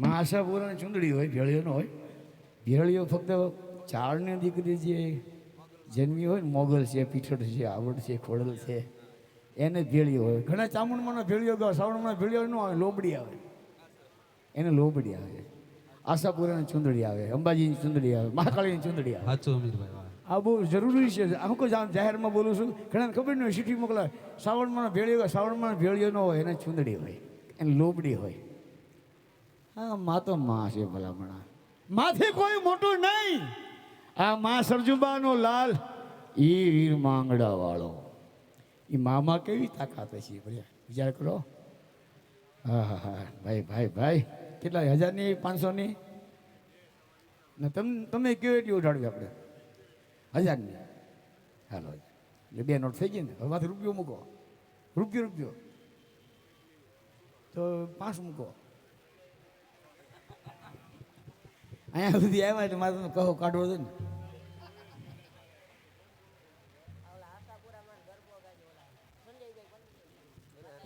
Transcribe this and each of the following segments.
માં આશાપુરાની ચૂંદડી હોય ભેળીઓનો હોય. ભેળીઓ ફક્ત ચાળની દીકરી જે જન્મી હોય ને મોગલ છે પીઠળ છે આવડ છે ખોડલ છે એને ભેળીઓ હોય. ઘણા ચામુંડમાં ભેળીઓ ગાવ શ્રાવણમાં ભેળીઓ ન આવે લોબડી આવે. એને લોબડી આવે. આશાપુરાની ચૂંદડી આવે અંબાજીની ચૂંદડી આવે મહાકાળીની ચૂંદડી આવે. સાચું અમીરભાઈ આ બહુ જરૂરી છે. હું કોઈ આમ જાહેરમાં બોલું છું ઘણાને ખબર ન હોય ચીઠી મોકલાય. શ્રાવણમાં ભેળીઓ શ્રાવણમાં ભેળીઓ ન હોય એને ચૂંદડી હોય એને લોબડી હોય. હા માં તો માં છે ભલામણા માથી કોઈ મોટું નહીં. આ માં સરજુબાનો લાલ. એ વીર માંગડા વાળો એ મામાં કેવી તાકાત છે ભલે વિચાર કરો. હા હા હા ભાઈ ભાઈ ભાઈ કેટલા હજારની પાંચસોની? ને તમે તમે કેવી એટલી ઉઠાડવી આપણે? હજારની. હાલો એટલે બે નોટ થઈ ગઈ ને હવે માથે રૂપિયો મૂકો. રૂપિયો રૂપિયો. તો પાંચ મૂકો. અહીંયા સુધી આવ્યા એટલે મારે તમે કહો, કાઢવો છે ને.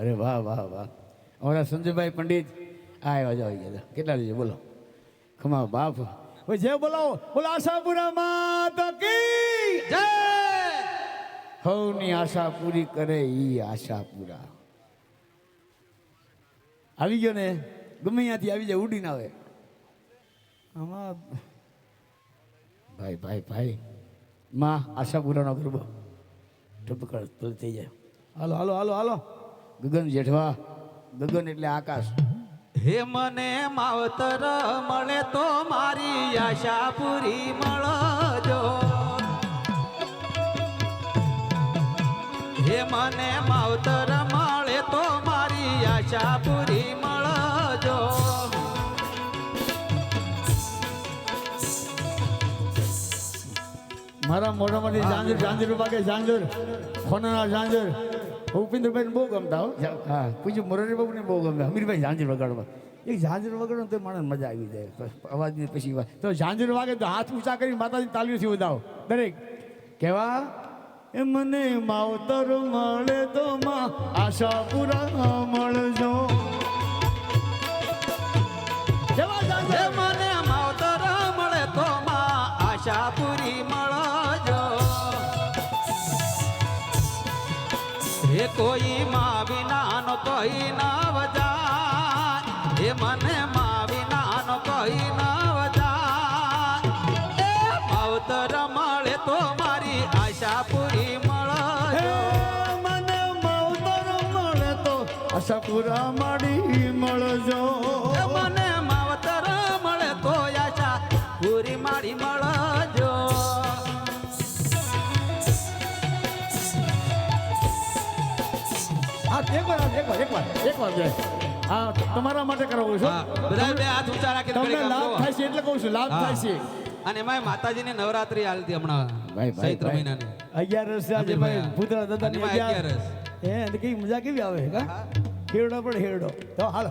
અરે વાહ વાહ વાહ. અમારા સંજયભાઈ પંડિત, આ આવ્યા જાવ ગયા કેટલા લીધે બોલો. ખમા બાપ. જે બોલાવો બોલો, આશાપુરા માતા કી હવની આશા પૂરી કરે ઈ આશા પૂરા આવી ગયો ને? ગમે ત્યાંથી આવી જાય, ઉડીને આવે. આમાં ભાઈ ભાઈ ભાઈ. માં આશાપુરાનો ગરબો. ઢબકળ તલ થઈ જાય. હાલો હાલો હાલો હાલો. ગગન જેઠવા. ગગન એટલે આકાશ. હે મને માવતર મળે તો મારી આશા પૂરી મળજો. હે મને માવતર મળે તો મારી આશા પૂરી મારા મોઢામાંથી ઝાંઝર ઝાંઝર વાગે ઝાંઝર? ખોનાના ઝાંઝર. ઉપેન્દ્રભાઈને બહુ ગમતા હો. હા પૂછ્યું મોરારી બાબુને બહુ ગમતા હમીરભાઈ ઝાંઝર વગાડવા. એક ઝાંઝર વગાડો તો માણસ મજા આવી જાય. અવાજની પછી વાત. તો ઝાંઝર વાગે તો હાથ ઊંચા કરી માતાજી તાલીઓથી વધાવો દરેક. કેવા? એ મને માવતર મળે તો માં આશા પૂરા મળજો. હે કોઈ માં વિનાનો કોઈ ના વજાય. હે મને માં વિનાનો કોઈ ના વજાય. એ માવતર મળે તો મારી આશા પૂરી મળે મને માવતર મળે તો આશાપુરા માડી મળજો. મને એકવાર એકવાર એકવાર એકવાર જાય હા તમારા માટે કરાવું છું બધા બે હાથ ઊંચા રાખીને તમને લાભ થાય છે એટલે કહું છું લાભ થાય છે. અને એમાં માતાજીની નવરાત્રી હાલતી હમણાં ભાઈ, ભાઈ, ચૈત્ર. મહિનાની. અગિયારસ છે આજે ભાઈ હા. ભૂતરા દાદાની અગિયારસ. હે કઈ મજા કેવી આવે કા? હેરડો પણ હેરડો. તો હાલો.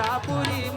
Itajapuri